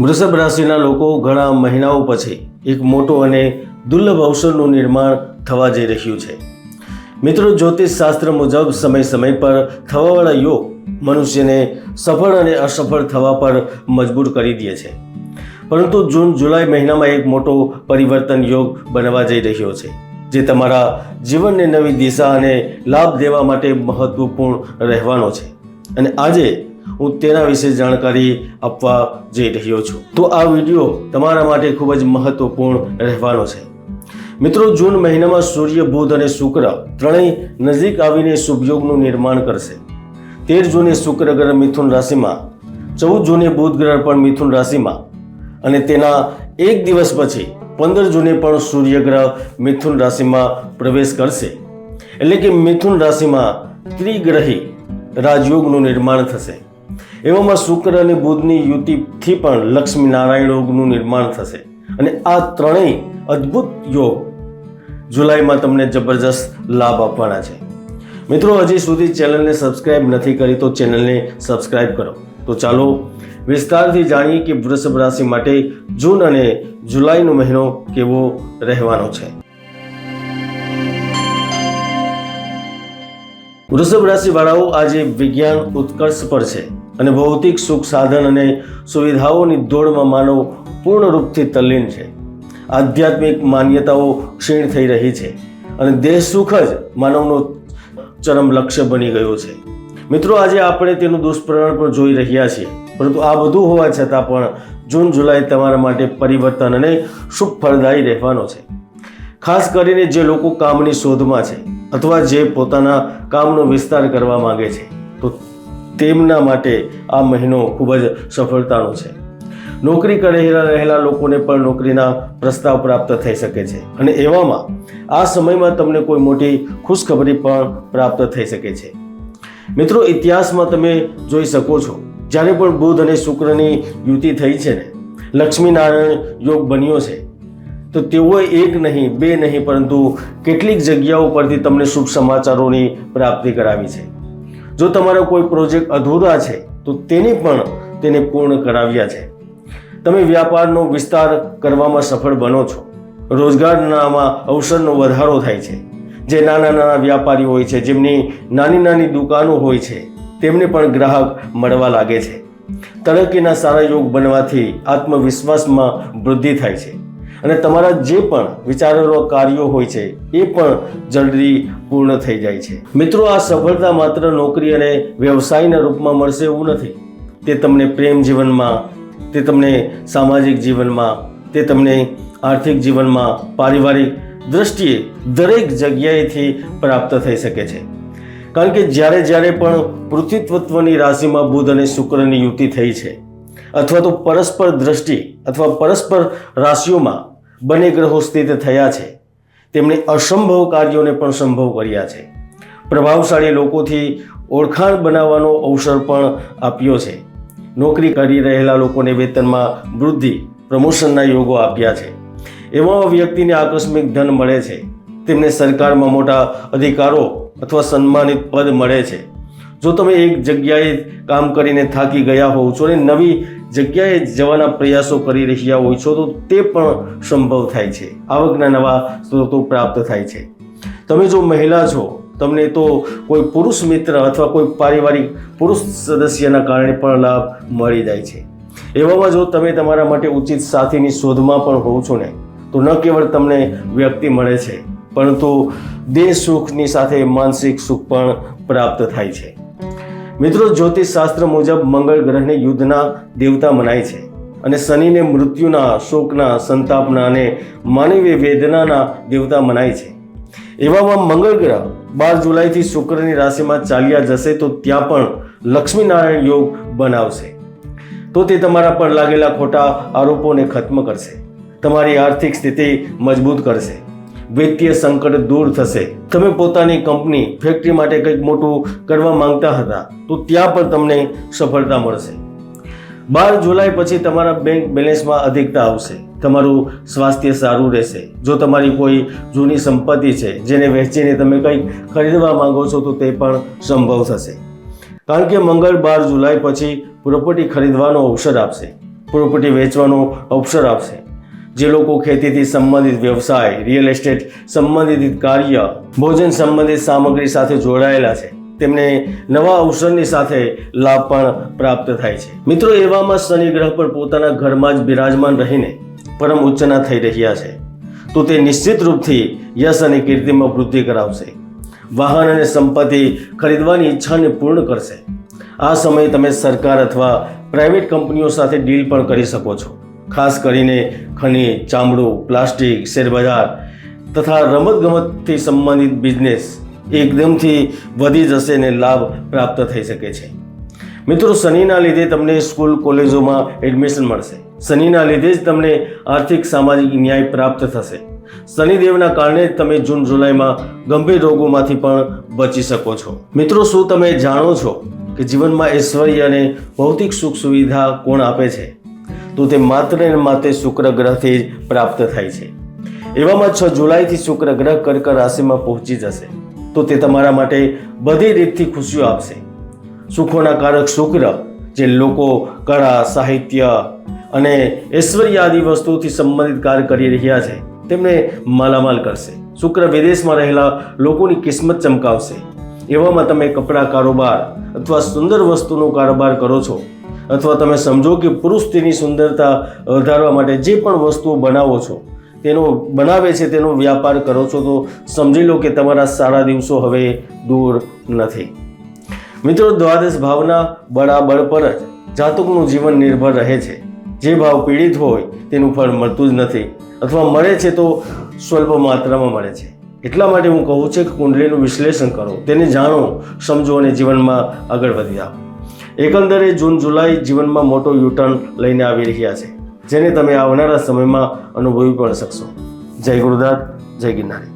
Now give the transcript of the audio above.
વૃષભ રાશિના લોકો ઘણા મહિનાઓ પછી એક મોટો અને દુર્લભ અવસરનું નિર્માણ થવા જઈ રહ્યું છે. મિત્રો, જ્યોતિષ શાસ્ત્ર મુજબ સમય સમય પર થવાવાળા યોગ મનુષ્યને સફળ અને અસફળ થવા પર મજબૂર કરી દે છે. પરંતુ જૂન, જુલાઈ મહિનામાં એક મોટો પરિવર્તન યોગ બનવા જઈ રહ્યો છે, જે તમારા જીવનને નવી દિશા અને લાભ દેવા માટે મહત્વપૂર્ણ રહેવાનો છે. અને આજે હું તેના વિશે જાણકારી આપવા જઈ રહ્યો છું. તો આ વીડિયો તમારા માટે ખૂબ જ મહત્વપૂર્ણ રહેવાનો છે. મિત્રો, જૂન મહિનામાં સૂર્ય, બુધ અને શુક્ર ત્રણેય નજીક આવીને શુભયોગનું નિર્માણ કરશે. તેર જૂને શુક્ર ગ્રહ મિથુન રાશિમાં, ચૌદ જૂને બુધ ગ્રહ પણ મિથુન રાશિમાં અને તેના એક દિવસ પછી પંદર જૂને પણ સૂર્ય ગ્રહ મિથુન રાશિમાં પ્રવેશ કરશે. એટલે કે મિથુન રાશિમાં ત્રિગ્રહી રાજયોગનું નિર્માણ થશે. એવામાં શુક્ર અને બુધની યુતિથી પણ લક્ષ્મી નારાયણ યોગનું નિર્માણ થશે. અને આ ત્રણેય અદ્ભુત યોગ જુલાઈમાં તમને જબરજસ્ત લાભ આપવાના છે. મિત્રો, હજી સુધી ચેનલને સબસ્ક્રાઇબ નથી કરી તો ચેનલને સબસ્ક્રાઇબ કરો. તો ચાલો વિસ્તારથી જાણીએ કે વૃષભ રાશિ માટે જૂન અને જુલાઈનો મહિનો કેવો રહેવાનો છે. વૃષભ રાશિ વાળાઓ આજે વિજ્ઞાન ઉત્કર્ષ પર છે. અને ભૌતિક સુખ સાધન અને સુવિધાઓની દોડમાં માનવ પૂર્ણ રૂપથી તલ્લીન છે. આધ્યાત્મિક માન્યતાઓ ક્ષીણ થઈ રહી છે અને દેહ સુખ જ માનવનો ચરમ લક્ષ્ય બની ગયો છે. મિત્રો, આજે આપણે તેનું દુષ્પરિણામ પણ જોઈ રહ્યા છીએ. પરંતુ આ બધું હોવા છતાં પણ જૂન, જુલાઈ તમારા માટે પરિવર્તન અને શુભ ફળદાયી રહેવાનો છે. ખાસ કરીને જે લોકો કામની શોધમાં છે અથવા જે પોતાના કામનો વિસ્તાર કરવા માગે છે. તેમના માટે આ મહિનો ખૂબ જ સફળતાનો છે. નોકરી કરી રહેલા લોકોને પણ નોકરીના પ્રસ્તાવ પ્રાપ્ત થઈ શકે છે અને એવામાં આ સમયમાં તમને કોઈ મોટી ખુશખબરી પણ પ્રાપ્ત થઈ શકે છે. મિત્રો, ઇતિહાસમાં તમે જોઈ શકો છો, જ્યારે પણ બુધ અને શુક્રની યુતિ થઈ છે ને, લક્ષ્મીનારાયણ યોગ બન્યો છે, તો તેઓએ એક નહીં, બે નહીં, પરંતુ કેટલીક જગ્યાઓ પરથી તમને શુભ સમાચારોની પ્રાપ્તિ કરાવી છે. જો તમારો કોઈ પ્રોજેક્ટ અધૂરા છે, તો તેને પણ તેને પૂર્ણ કરાવ્યા છે. તમે વ્યાપારનો વિસ્તાર કરવામાં સફળ બનો છો. રોજગારનામાં અવસરનો વધારો થાય છે. જે નાના નાના વ્યાપારીઓ હોય છે, જેમની નાની નાની દુકાનો હોય છે, તેમને પણ ગ્રાહક મળવા લાગે છે. તરક્કીના સારા યોગ બનવાથી આત્મવિશ્વાસમાં વૃદ્ધિ થાય છે. અને તમારા જે પણ વિચારેલો કાર્યો હોય છે, એ પણ જલ્દી પૂર્ણ થઈ જાય છે. મિત્રો, આ સફળતા માત્ર નોકરી અને વ્યવસાયના રૂપમાં મળશે એવું નથી. તે તમને પ્રેમ જીવનમાં, તે તમને સામાજિક જીવનમાં, તે તમને આર્થિક જીવનમાં, પારિવારિક દ્રષ્ટિએ દરેક જગ્યાએથી પ્રાપ્ત થઈ શકે છે. કારણ કે જ્યારે જ્યારે પણ પૃથ્વીત્વની રાશિમાં બુધ અને શુક્રની યુતિ થઈ છે અથવા તો પરસ્પર દ્રષ્ટિ અથવા પરસ્પર રાશિઓમાં બંને ગ્રહો સ્થિત થયા છે. તેમણે અસંભવ કાર્યોને પણ સંભવ કર્યા છે. પ્રભાવશાળી લોકોથી ઓળખાણ બનાવવાનો અવસર પણ આપ્યો છે. નોકરી કરી રહેલા લોકોને વેતનમાં વૃદ્ધિ, પ્રમોશનના યોગો આપ્યા છે. એવા વ્યક્તિને આકસ્મિક ધન મળે છે. તેમને સરકારમાં મોટા અધિકારો અથવા સન્માનિત પદ મળે છે. જો તમે એક જગ્યાએ કામ કરીને થાકી ગયા હોવ છો અને નવી જગ્યાએ જવાના પ્રયાસો કરી રહ્યા હોય છો તો તે પણ સંભવ થાય છે. આવકના નવા સ્ત્રોતો પ્રાપ્ત થાય છે. તમે જો મહિલા છો, તમને તો કોઈ પુરુષ મિત્ર અથવા કોઈ પારિવારિક પુરુષ સદસ્યના કારણે પણ લાભ મળી જાય છે. એવામાં જો તમે તમારા માટે ઉચિત સાથીની શોધમાં પણ હોવ છો ને, તો ન કેવળ તમને વ્યક્તિ મળે છે, પરંતુ દેહ સુખની સાથે માનસિક સુખ પણ પ્રાપ્ત થાય છે. મિત્રો, જ્યોતિષ શાસ્ત્ર મુજબ મંગળ ગ્રહને યુદ્ધના દેવતા મનાય છે અને શનિને મૃત્યુના, શોકના, સંતાપના અને માનવીય વેદનાના દેવતા મનાય છે. એવામાં મંગળ ગ્રહ બાર જુલાઈથી શુક્રની રાશિમાં ચાલ્યા જશે તો ત્યાં પણ લક્ષ્મીનારાયણ યોગ બનાવશે. તો તે તમારા પર લાગેલા ખોટા આરોપોને ખત્મ કરશે. તમારી આર્થિક સ્થિતિ મજબૂત કરશે. વિત્તીય સંકટ દૂર થશે. તમે પોતાની કંપની, ફેક્ટરી માટે કંઈક મોટું કરવા માંગતા હતા, તો ત્યાં પણ તમને સફળતા મળશે. બાર જુલાઈ પછી તમારા બેંક બેલેન્સમાં અધિકતા આવશે. તમારું સ્વાસ્થ્ય સારું રહેશે. જો તમારી કોઈ જૂની સંપત્તિ છે, જેને વેચીને તમે કંઈક ખરીદવા માંગો છો, તો તે પણ સંભવ થશે. કારણ કે મંગળ બાર જુલાઈ પછી પ્રોપર્ટી ખરીદવાનો અવસર આપશે. પ્રોપર્ટી વેચવાનો અવસર આવશે જે લોકો ખેતીથી સંબંધિત વ્યવસાય રિયલ એસ્ટેટ સંબંધિત કાર્ય, ભોજન સંબંધિત સામગ્રી સાથે જોડાયેલા છે, તેમને નવા અવસરની સાથે લાભ પણ પ્રાપ્ત થાય છે. મિત્રો, એવામાં શનિ ગ્રહ પર પોતાના ઘરમાં જ બિરાજમાન રહીને પરમ ઉચ્ચના થઈ રહ્યા છે. તો તે નિશ્ચિત રૂપથી યશ અને કીર્તિમાં વૃદ્ધિ કરાવશે. વાહન અને સંપત્તિ ખરીદવાની ઈચ્છાને પૂર્ણ કરશે. આ સમયે તમે સરકાર અથવા પ્રાઇવેટ કંપનીઓ સાથે ડીલ પણ કરી શકો છો. ખાસ કરીને ખનીજ, ચામડું, પ્લાસ્ટિક, શેરબજાર તથા રમતગમતથી સંબંધિત બિઝનેસ એકદમથી વધી જશે અને લાભ પ્રાપ્ત થઈ શકે છે. મિત્રો, શનિના લીધે તમને સ્કૂલ, કોલેજોમાં એડમિશન મળશે. શનિના લીધે જ તમને આર્થિક, સામાજિક ન્યાય પ્રાપ્ત થશે. શનિદેવના કારણે જ તમે જૂન, જુલાઈમાં ગંભીર રોગોમાંથી પણ બચી શકો છો. મિત્રો, શું તમે જાણો છો કે જીવનમાં ઐશ્વર્ય અને ભૌતિક સુખ સુવિધા કોણ આપે છે? તો તે માત્ર ને માત્ર શુક્ર ગ્રહથી જ પ્રાપ્ત થાય છે. એવામાં છ જુલાઈથી શુક્ર ગ્રહ કર્ક રાશિમાં પહોંચી જશે. તો તે તમારા માટે બધી રીતથી ખુશીઓ આપશે. સુખોના કારક શુક્ર, જે લોકો કળા, સાહિત્ય અને ઐશ્વર્ય આદિ વસ્તુઓથી સંબંધિત કાર્ય કરી રહ્યા છે, તેમને માલામાલ કરશે. શુક્ર વિદેશમાં રહેલા લોકોની કિસ્મત ચમકાવશે. એવામાં તમે કપડાં, કારોબાર અથવા સુંદર વસ્તુનો કારોબાર કરો છો અથવા તમે સમજો કે પુરુષ તેની સુંદરતા વધારવા માટે જે પણ વસ્તુઓ બનાવો છો, તેનો બનાવે છે, તેનો વ્યાપાર કરો છો, તો સમજી લો કે તમારા સારા દિવસો હવે દૂર નથી. મિત્રો, દ્વાદશ ભાવના બળાબળ પર જ જાતકનું જીવન નિર્ભર રહે છે. જે ભાવ પીડિત હોય, તેનું ફળ મળતું જ નથી અથવા મળે છે તો સ્વલ્પ માત્રામાં મળે છે. એટલા માટે હું કહું છું કે કુંડલીનું વિશ્લેષણ કરો, તેને જાણો, સમજો અને જીવનમાં આગળ વધી જાઓ. એકંદરે જૂન, જુલાઈ જીવનમાં મોટો યુટર્ન લઈને આવી રહ્યા છે, જેને તમે આવનારા સમયમાં અનુભવી પણ શકશો. જય ગુરુદાસ જય ગિરનારી.